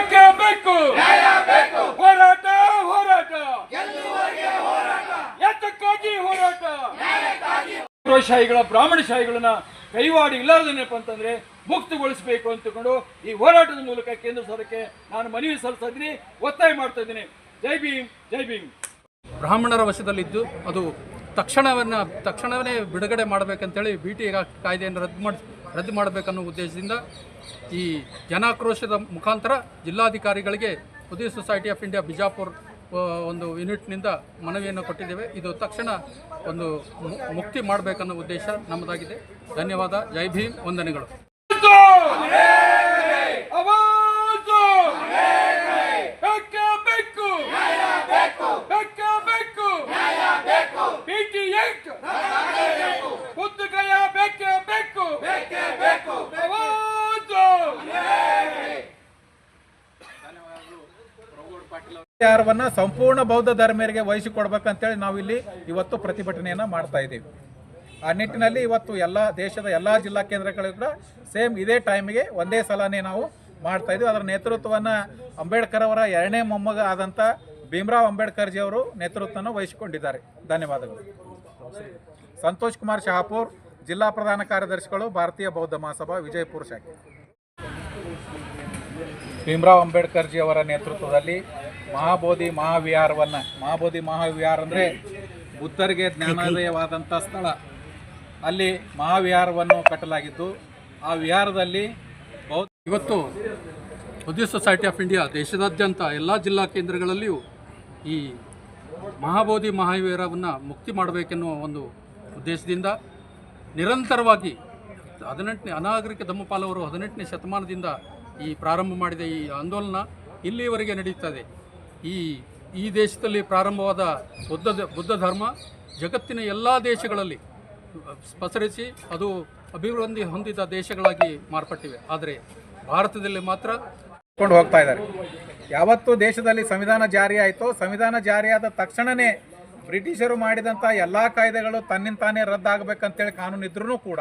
ಬೇಕೇ. ಬೇಕು ಹೋರಾಟ ಹೋರಾಟ. ಎತ್ತಕ್ಕಾಗಿ ಹೋರಾಟ. ಶಾಹಿಗಳ ಬ್ರಾಹ್ಮಣ ಶಾಹಿಗಳನ್ನ ಕೈವಾಡಿ ಇಲ್ಲಾರದೇನಪ್ಪ ಅಂತಂದ್ರೆ ಮುಕ್ತಗೊಳಿಸಬೇಕು ಅಂತಕೊಂಡು ಈ ಹೋರಾಟದ ಮೂಲಕ ಕೇಂದ್ರ ಸರ್ಕಾರಕ್ಕೆ ನಾನು ಮನವಿ ಸಲ್ಲಿಸ್ತಾ ಇದ್ದೀನಿ. ಒತ್ತಾಯ ಮಾಡ್ತಾ ಇದ್ದೀನಿ. ಜೈ ಭೀಮ್ ಜೈ ಭೀಮ್. ಬ್ರಾಹ್ಮಣರ ವಶದಲ್ಲಿದ್ದು ಅದು ತಕ್ಷಣವನ್ನ ತಕ್ಷಣವೇ ಬಿಡುಗಡೆ ಮಾಡಬೇಕಂತೇಳಿ ಬಿ ಟಿ ಕಾಯ್ದೆಯನ್ನು ರದ್ದು ಮಾಡಿ ರದ್ದು ಮಾಡಬೇಕನ್ನೋ ಉದ್ದೇಶದಿಂದ ಈ ಜನಾಕ್ರೋಶದ ಮುಖಾಂತರ ಜಿಲ್ಲಾಧಿಕಾರಿಗಳಿಗೆ Udaya society of India Bijapur ಒಂದು ಯೂನಿಟ್ನಿಂದ ಮನವಿಯನ್ನು ಕೊಟ್ಟಿದ್ದೇವೆ. ಇದು ತಕ್ಷಣ ಒಂದು ಮುಕ್ತಿ ಮಾಡಬೇಕನ್ನೋ ಉದ್ದೇಶ ನಮ್ಮದಾಗಿದೆ. ಧನ್ಯವಾದ. ಜೈ ಭೀಮ್. ವಂದನೆಗಳು ಅವಾಜು ಬೇಕೇ ಬೇಕು ಬೇಕೇ ಬೇಕು ಬಿಟಿ ಏಟ್ ಬುದ್ಧಗಯ ಬೇಕೇ ಬೇಕು ಅವಾಜು ಅಧಿಕಾರವನ್ನ ಸಂಪೂರ್ಣ ಬೌದ್ಧ ಧರ್ಮೀಯರಿಗೆ ವಹಿಸಿಕೊಡ್ಬೇಕಂತೇಳಿ ನಾವು ಇಲ್ಲಿ ಇವತ್ತು ಪ್ರತಿಭಟನೆಯನ್ನು ಮಾಡ್ತಾ ಇದ್ದೀವಿ. ಆ ನಿಟ್ಟಿನಲ್ಲಿ ಇವತ್ತು ಎಲ್ಲ ದೇಶದ ಎಲ್ಲ ಜಿಲ್ಲಾ ಕೇಂದ್ರಗಳಿಗೂ ಕೂಡ ಸೇಮ್ ಇದೇ ಟೈಮಿಗೆ ಒಂದೇ ಸಲನೇ ನಾವು ಮಾಡ್ತಾ ಇದ್ದೀವಿ. ಅದರ ನೇತೃತ್ವವನ್ನು ಅಂಬೇಡ್ಕರ್ ಅವರ ಎರಡನೇ ಮೊಮ್ಮಗ ಆದಂಥ ಭೀಮರಾವ್ ಅಂಬೇಡ್ಕರ್ಜಿ ಅವರು ನೇತೃತ್ವವನ್ನು ವಹಿಸಿಕೊಂಡಿದ್ದಾರೆ. ಧನ್ಯವಾದಗಳು. ಸಂತೋಷ್ ಕುಮಾರ್ ಶಹಾಪುರ್, ಜಿಲ್ಲಾ ಪ್ರಧಾನ ಕಾರ್ಯದರ್ಶಿಗಳು, ಭಾರತೀಯ ಬೌದ್ಧ ಮಹಾಸಭಾ, ವಿಜಯಪುರ ಶಾಖೆ. ಭೀಮರಾವ್ ಅಂಬೇಡ್ಕರ್ಜಿ ಅವರ ನೇತೃತ್ವದಲ್ಲಿ ಮಹಾಬೋಧಿ ಮಹಾವಿಹಾರವನ್ನು. ಮಹಾಬೋಧಿ ಮಹಾವಿಹಾರ ಅಂದರೆ ಬುದ್ಧರಿಗೆ ಜ್ಞಾನೋದಯವಾದಂಥ ಸ್ಥಳ. ಅಲ್ಲಿ ಮಹಾವಿಹಾರವನ್ನು ಕಟ್ಟಲಾಗಿದ್ದು, ಆ ವಿಹಾರದಲ್ಲಿ ಇವತ್ತು ಬುದ್ಧಿ ಸೊಸೈಟಿ ಆಫ್ ಇಂಡಿಯಾ ದೇಶದಾದ್ಯಂತ ಎಲ್ಲ ಜಿಲ್ಲಾ ಕೇಂದ್ರಗಳಲ್ಲಿಯೂ ಈ ಮಹಾಬೋಧಿ ಮಹಾವೀರವನ್ನು ಮುಕ್ತಿ ಮಾಡಬೇಕೆನ್ನುವ ಒಂದು ಉದ್ದೇಶದಿಂದ ನಿರಂತರವಾಗಿ ಹದಿನೆಂಟನೇ, ಅನಾಗರಿಕ ಧಮ್ಮಪಾಲವರು ಹದಿನೆಂಟನೇ ಶತಮಾನದಿಂದ ಈ ಪ್ರಾರಂಭ ಮಾಡಿದ ಈ ಆಂದೋಲನ ಇಲ್ಲಿಯವರೆಗೆ ನಡೆಯುತ್ತದೆ. ಈ ಈ ದೇಶದಲ್ಲಿ ಪ್ರಾರಂಭವಾದ ಬುದ್ಧ ಬುದ್ಧ ಧರ್ಮ ಜಗತ್ತಿನ ಎಲ್ಲ ದೇಶಗಳಲ್ಲಿ ಪಸರಿಸಿ ಅದು ಅಭಿವೃದ್ಧಿ ಹೊಂದಿದ ದೇಶಗಳಾಗಿ ಮಾರ್ಪಟ್ಟಿವೆ. ಆದರೆ ಭಾರತದಲ್ಲಿ ಮಾತ್ರ ಕೊಂಡು ಹೋಗ್ತಾ ಇದ್ದಾರೆ. ಯಾವತ್ತು ದೇಶದಲ್ಲಿ ಸಂವಿಧಾನ ಜಾರಿ ಆಯಿತೋ, ಸಂವಿಧಾನ ಜಾರಿಯಾದ ತಕ್ಷಣವೇ ಬ್ರಿಟಿಷರು ಮಾಡಿದಂಥ ಎಲ್ಲ ಕಾಯ್ದೆಗಳು ತನ್ನಿಂತಾನೇ ರದ್ದಾಗಬೇಕಂತೇಳಿ ಕಾನೂನು ಇದ್ರೂ ಕೂಡ,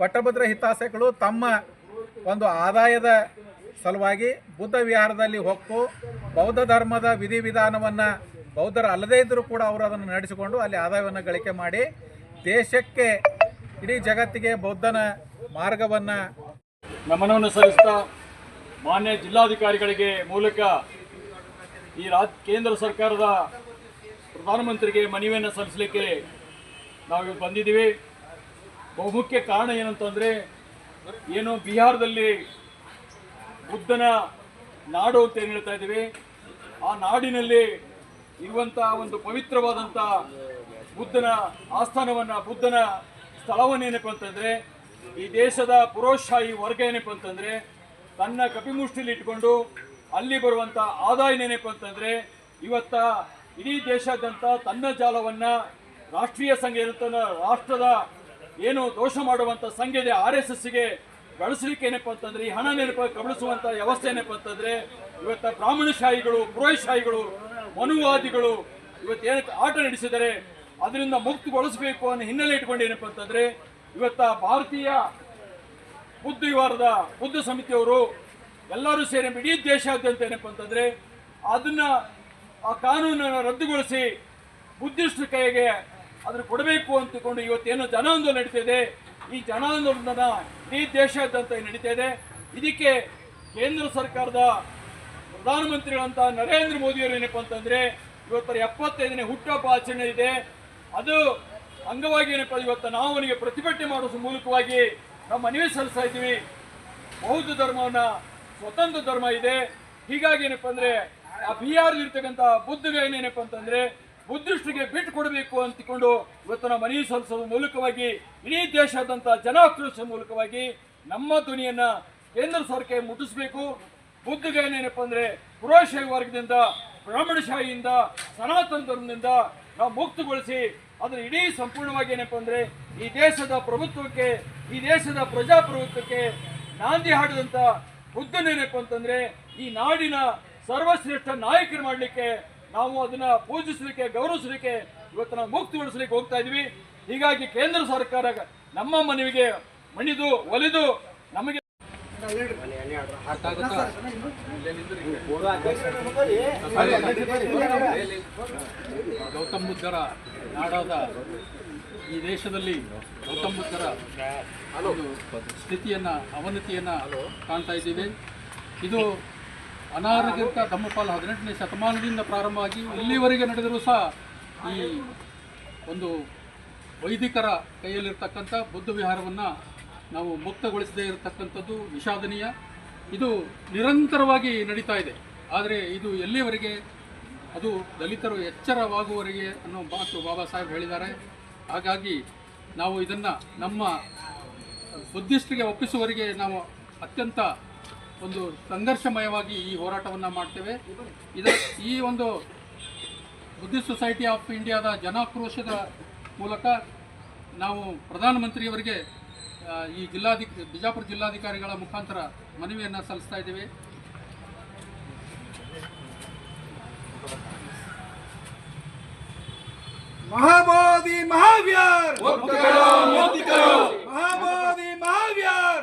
ಪಟ್ಟಭದ್ರ ಹಿತಾಸೆಗಳು ತಮ್ಮ ಒಂದು ಆದಾಯದ ಸಲುವಾಗಿ ಬುದ್ಧ ವಿಹಾರದಲ್ಲಿ ಹೊಕ್ಕು ಬೌದ್ಧ ಧರ್ಮದ ವಿಧಿವಿಧಾನವನ್ನು ಬೌದ್ಧರು ಅಲ್ಲದೇ ಇದ್ದರೂ ಕೂಡ ಅವರು ಅದನ್ನು ನಡೆಸಿಕೊಂಡು ಅಲ್ಲಿ ಆದಾಯವನ್ನು ಗಳಿಕೆ ಮಾಡಿ ದೇಶಕ್ಕೆ ಇಡೀ ಜಗತ್ತಿಗೆ ಬೌದ್ಧನ ಮಾರ್ಗವನ್ನು ನಮನವನ್ನು ಸಲ್ಲಿಸ್ತಾ ಮಾನ್ಯ ಜಿಲ್ಲಾಧಿಕಾರಿಗಳಿಗೆ ಮೂಲಕ ಈ ರಾಜ್, ಕೇಂದ್ರ ಸರ್ಕಾರದ ಪ್ರಧಾನಮಂತ್ರಿಗೆ ಮನವಿಯನ್ನು ಸಲ್ಲಿಸಲಿಕ್ಕೆ ನಾವು ಬಂದಿದ್ದೀವಿ. ಬಹುಮುಖ್ಯ ಕಾರಣ ಏನಂತಂದರೆ, ಏನು ಬಿಹಾರದಲ್ಲಿ ಬುದ್ಧನ ನಾಡು ಅಂತ ಏನು ಹೇಳ್ತಾ ಇದ್ದೀವಿ? ಆ ನಾಡಿನಲ್ಲಿ ಇರುವಂತಹ ಒಂದು ಪವಿತ್ರವಾದಂಥ ಬುದ್ಧನ ಆಸ್ಥಾನವನ್ನು, ಬುದ್ಧನ ಸ್ಥಳವನ್ನೇನಪ್ಪ ಅಂತಂದರೆ ಈ ದೇಶದ ಪುರೋಶಾಹಿ ವರ್ಗ ಏನಪ್ಪ ಅಂತಂದರೆ ತನ್ನ ಕಪಿಮುಷ್ಟಿಲಿ ಇಟ್ಕೊಂಡು ಅಲ್ಲಿ ಬರುವಂಥ ಆದಾಯನೇನಪ್ಪ ಅಂತಂದರೆ ಇವತ್ತ ಇಡೀ ದೇಶಾದ್ಯಂತ ತನ್ನ ಜಾಲವನ್ನು ರಾಷ್ಟ್ರೀಯ ಸಂಘ ಇರುತ್ತ ರಾಷ್ಟ್ರದ ಏನು ದೋಷ ಮಾಡುವಂಥ ಸಂಘ ಇದೆ ಆರ್ ಎಸ್ ಎಸ್ಗೆ ಬಳಸಲಿಕ್ಕೆ ಏನಪ್ಪ ಅಂತಂದ್ರೆ ಈ ಹಣ ನೆನಪ ಕಬಳಿಸುವಂತ ವ್ಯವಸ್ಥೆ ಏನಪ್ಪ ಅಂತಂದ್ರೆ ಇವತ್ತ ಬ್ರಾಹ್ಮಣಶಾಹಿಗಳು, ಪುರೋಹಿತಶಾಹಿಗಳು, ಮನುವಾದಿಗಳು ಇವತ್ತು ಏನಕ್ಕೆ ಆಟ ನಡೆಸಿದರೆ ಅದರಿಂದ ಮುಕ್ತಗೊಳಿಸಬೇಕು ಅನ್ನೋ ಹಿನ್ನೆಲೆ ಇಟ್ಕೊಂಡು ಏನಪ್ಪ ಅಂತಂದ್ರೆ ಇವತ್ತ ಭಾರತೀಯ ಬುದ್ಧ ವಿವಾರದ ಬುದ್ಧ ಸಮಿತಿಯವರು ಎಲ್ಲರೂ ಸೇರಿ ಇಡೀ ದೇಶಾದ್ಯಂತ ಏನಪ್ಪ ಅಂತಂದ್ರೆ ಅದನ್ನ ಆ ಕಾನೂನನ್ನು ರದ್ದುಗೊಳಿಸಿ ಬುದ್ಧಿಷ್ಟು ಕೈಗೆ ಅದನ್ನು ಕೊಡಬೇಕು ಅಂತಕೊಂಡು ಇವತ್ತೇನು ಒಂದು ನಡೀತಿದೆ. ಈ ಜನಾಂದೋಲನ ಇಡೀ ದೇಶಾದ್ಯಂತ ನಡೀತಾ ಇದೆ. ಇದಕ್ಕೆ ಕೇಂದ್ರ ಸರ್ಕಾರದ ಪ್ರಧಾನಮಂತ್ರಿಗಳಂತ ನರೇಂದ್ರ ಮೋದಿಯವರು ಏನಪ್ಪ ಅಂತಂದ್ರೆ ಇವತ್ತರ ಎಪ್ಪತ್ತೈದನೇ ಹುಟ್ಟುಹಬ್ಬ ಆಚರಣೆ ಇದೆ. ಅದು ಅಂಗವಾಗಿ ಏನಪ್ಪ ಇವತ್ತು ನಾವು ಅವನಿಗೆ ಪ್ರತಿಭಟನೆ ಮಾಡುವ ಮೂಲಕವಾಗಿ ನಾವು ಮನವಿ ಸಲ್ಲಿಸ್ತಾ ಇದ್ದೀವಿ. ಬೌದ್ಧ ಧರ್ಮವನ್ನು ಸ್ವತಂತ್ರ ಧರ್ಮ ಇದೆ. ಹೀಗಾಗಿ ಏನಪ್ಪ ಅಂದರೆ ಆ ಬಿಹಾರ್ ಇರ್ತಕ್ಕಂಥ ಬುದ್ಧಗ ಏನೇನಪ್ಪ ಅಂತಂದ್ರೆ ಬುದ್ಧಿಸ್ಟ್ರಿಗೆ ಬಿಟ್ಟು ಕೊಡಬೇಕು ಅಂತಿಕೊಂಡು ಇವತ್ತು ನಾವು ಮನವಿ ಸಲ್ಲಿಸುವ ಮೂಲಕವಾಗಿ, ಇಡೀ ದೇಶಾದ್ಯಂತ ಜನಾಕ್ರೋಶ ಮೂಲಕವಾಗಿ ನಮ್ಮ ಧ್ವನಿಯನ್ನು ಕೇಂದ್ರ ಸರ್ಕಾರ ಮುಟ್ಟಿಸಬೇಕು. ಬುದ್ಧಿಗೆ ಏನೇನಪ್ಪ ಅಂದರೆ ಪುರೋಶಾಹಿ ವರ್ಗದಿಂದ, ಬ್ರಾಹ್ಮಣಶಾಹಿಯಿಂದ, ಸನಾತನ ಧರ್ಮದಿಂದ ನಾವು ಮುಕ್ತಗೊಳಿಸಿ, ಅದನ್ನ ಇಡೀ ಸಂಪೂರ್ಣವಾಗಿ ಏನಪ್ಪ ಅಂದರೆ ಈ ದೇಶದ ಪ್ರಭುತ್ವಕ್ಕೆ, ಈ ದೇಶದ ಪ್ರಜಾಪ್ರಭುತ್ವಕ್ಕೆ ನಾಂದಿ ಹಾಡಿದಂತ ಬುದ್ಧನೇನಪ್ಪ ಅಂತಂದರೆ ಈ ನಾಡಿನ ಸರ್ವಶ್ರೇಷ್ಠ ನಾಯಕರು ಮಾಡಲಿಕ್ಕೆ ನಾವು ಅದನ್ನ ಪೂಜಿಸಲಿಕ್ಕೆ, ಗೌರವಿಸಲಿಕ್ಕೆ ಇವತ್ತು ನಾವು ಮುಕ್ತಿಗೊಳಿಸಲಿಕ್ಕೆ ಹೋಗ್ತಾ ಇದೀವಿ ಹೀಗಾಗಿ ಕೇಂದ್ರ ಸರ್ಕಾರ ನಮ್ಮ ಮನವಿಗೆ ಮಣಿದು, ಒಲಿದು ನಮಗೆ? ಗೌತಮ್ ಬುದ್ಧರ ನಾಡಾದ ಈ ದೇಶದಲ್ಲಿ ಗೌತಮ್ ಬುದ್ಧರ ಸ್ಥಿತಿಯನ್ನು, ಅವನತಿಯನ್ನು ಕಾಣ್ತಾ ಇದ್ದೀವಿ ಇದು ಅನಾರೋಗ್ಯಕ ಧಮ್ಮಪಾಲ ಹದಿನೆಂಟನೇ ಶತಮಾನದಿಂದ ಪ್ರಾರಂಭವಾಗಿ ಇಲ್ಲಿವರೆಗೆ ನಡೆದರೂ ಸಹ ಈ ಒಂದು ವೈದಿಕರ ಕೈಯಲ್ಲಿರ್ತಕ್ಕಂಥ ಬುದ್ಧ ವಿಹಾರವನ್ನು ನಾವು ಮುಕ್ತಗೊಳಿಸದೇ ಇರತಕ್ಕಂಥದ್ದು ವಿಷಾದನೀಯ. ಇದು ನಿರಂತರವಾಗಿ ನಡೀತಾ ಇದೆ. ಆದರೆ ಇದು ಎಲ್ಲಿವರೆಗೆ? ಅದು ದಲಿತರು ಎಚ್ಚರವಾಗುವವರೆಗೆ ಅನ್ನೋ ಮಾತು ಬಾಬಾ ಸಾಹೇಬ್ ಹೇಳಿದ್ದಾರೆ. ಹಾಗಾಗಿ ನಾವು ಇದನ್ನು ನಮ್ಮ ಬುದ್ಧಿಸ್ಟ್ರಿಗೆ ಒಪ್ಪಿಸುವವರೆಗೆ ನಾವು ಅತ್ಯಂತ ಒಂದು ಸಂಘರ್ಷಮಯವಾಗಿ ಈ ಹೋರಾಟವನ್ನು ಮಾಡ್ತೇವೆ. ಇದ ಈ ಒಂದು ಬುದ್ಧಿ ಸೊಸೈಟಿ ಆಫ್ ಇಂಡಿಯಾದ ಜನಾಕ್ರೋಶದ ಮೂಲಕ ನಾವು ಪ್ರಧಾನಮಂತ್ರಿಯವರಿಗೆ ಈ ಜಿಲ್ಲಾಧಿ ಬಿಜಾಪುರ ಜಿಲ್ಲಾಧಿಕಾರಿಗಳ ಮುಖಾಂತರ ಮನವಿಯನ್ನು ಸಲ್ಲಿಸ್ತಾ ಇದ್ದೇವೆ. ಮಹಾಬೋಧಿ ಮಹಾವ್ಯಾರ್! ಮಹಾಬೋಧಿ ಮಹಾವ್ಯಾರ್!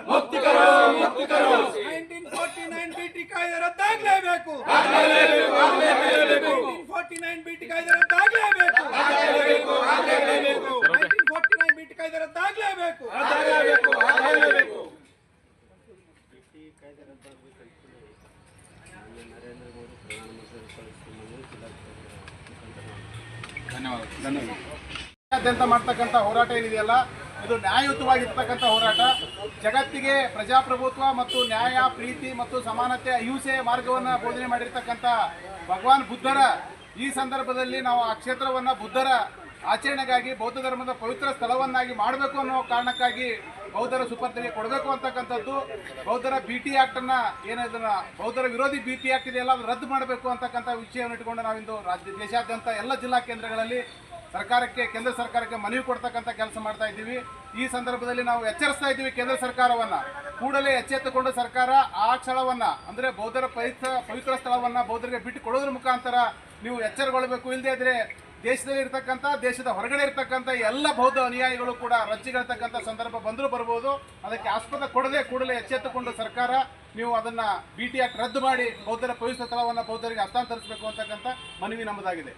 1949 ಬಿಟ್ ಕಾಯ್ದೆ ರದ್ದಾಗಲೇಬೇಕು ಆಗಲೇಬೇಕು. ಆಗಲೇಬೇಕು 1949 ಬಿಟ್ ಕಾಯ್ದೆ ರದ್ದಾಗಲೇಬೇಕು ಆಗಲೇಬೇಕು. ಆಗಲೇಬೇಕು ರಾಜ್ಯಾದ್ಯಂತ ಮಾಡ್ತಕ್ಕಂಥ ಹೋರಾಟ ಏನಿದೆಯಲ್ಲ ಇದು ನ್ಯಾಯಯುತವಾಗಿರ್ತಕ್ಕಂಥ ಹೋರಾಟ. ಜಗತ್ತಿಗೆ ಪ್ರಜಾಪ್ರಭುತ್ವ ಮತ್ತು ನ್ಯಾಯ ಪ್ರೀತಿ ಮತ್ತು ಸಮಾನತೆ ಅಹಿಂಸೆ ಮಾರ್ಗವನ್ನು ಬೋಧನೆ ಮಾಡಿರ್ತಕ್ಕಂಥ ಭಗವಾನ್ ಬುದ್ಧರ ಈ ಸಂದರ್ಭದಲ್ಲಿ ನಾವು ಆ ಕ್ಷೇತ್ರವನ್ನು ಬುದ್ಧರ ಆಚರಣೆಗಾಗಿ, ಬೌದ್ಧ ಧರ್ಮದ ಪವಿತ್ರ ಸ್ಥಳವನ್ನಾಗಿ ಮಾಡಬೇಕು ಅನ್ನೋ ಕಾರಣಕ್ಕಾಗಿ ಬೌದ್ಧರ ಸುಪರ್ದಿಗೆ ಕೊಡಬೇಕು ಅಂತಕ್ಕಂಥದ್ದು. ಬೌದ್ಧರ ಬಿ ಟಿ ಆ್ಯಕ್ಟನ್ನು ಏನು ಬೌದ್ಧರ ವಿರೋಧಿ ಬಿ ಟಿ ಆ್ಯಕ್ಟ್ ಇದೆಯಲ್ಲ ಅದು ರದ್ದು ಮಾಡಬೇಕು ಅಂತಕ್ಕಂಥ ವಿಷಯವನ್ನು ಇಟ್ಕೊಂಡು ನಾವಿಂದು ರಾಜ್ಯ, ದೇಶಾದ್ಯಂತ ಎಲ್ಲ ಜಿಲ್ಲಾ ಕೇಂದ್ರಗಳಲ್ಲಿ ಸರ್ಕಾರಕ್ಕೆ, ಕೇಂದ್ರ ಸರ್ಕಾರಕ್ಕೆ ಮನವಿ ಕೊಡ್ತಕ್ಕಂಥ ಕೆಲಸ ಮಾಡ್ತಾ ಇದ್ದೀವಿ. ಈ ಸಂದರ್ಭದಲ್ಲಿ ನಾವು ಎಚ್ಚರಿಸ್ತಾ ಇದ್ದೀವಿ ಕೇಂದ್ರ ಸರ್ಕಾರವನ್ನು. ಕೂಡಲೇ ಎಚ್ಚೆತ್ತುಕೊಂಡು ಸರ್ಕಾರ ಆ ಸ್ಥಳವನ್ನು ಅಂದರೆ ಬೌದ್ಧರ ಪವಿತ್ರ ಪವಿತ್ರ ಸ್ಥಳವನ್ನು ಬೌದ್ಧರಿಗೆ ಬಿಟ್ಟು ಕೊಡೋದ್ರ ಮುಖಾಂತರ ನೀವು ಎಚ್ಚರಗೊಳ್ಳಬೇಕು ಇಲ್ಲದೇ ಇದ್ರೆ ದೇಶದಲ್ಲಿ ಇರ್ತಕ್ಕಂಥ, ದೇಶದ ಹೊರಗಡೆ ಇರ್ತಕ್ಕಂಥ ಎಲ್ಲ ಬೌದ್ಧ ಅನುಯಾಯಿಗಳು ಕೂಡ ರಚ್ಚಿಗೆಳ್ತಕ್ಕಂಥ ಸಂದರ್ಭ ಬಂದರೂ ಬರ್ಬೋದು. ಅದಕ್ಕೆ ಆಸ್ಪದ ಕೊಡದೆ ಕೂಡಲೇ ಎಚ್ಚೆತ್ತುಕೊಂಡು ಸರ್ಕಾರ ನೀವು ಅದನ್ನ ಬಿ ಟಿ ಆಕ್ಟ್ ರದ್ದು ಮಾಡಿ ಬೌದ್ಧರ ಪವಿತ್ರ ಸ್ಥಳವನ್ನು ಬೌದ್ಧರಿಗೆ ಹಸ್ತಾಂತರಿಸಬೇಕು ಅಂತಕ್ಕಂಥ ಮನವಿ ನಮ್ಮದಾಗಿದೆ.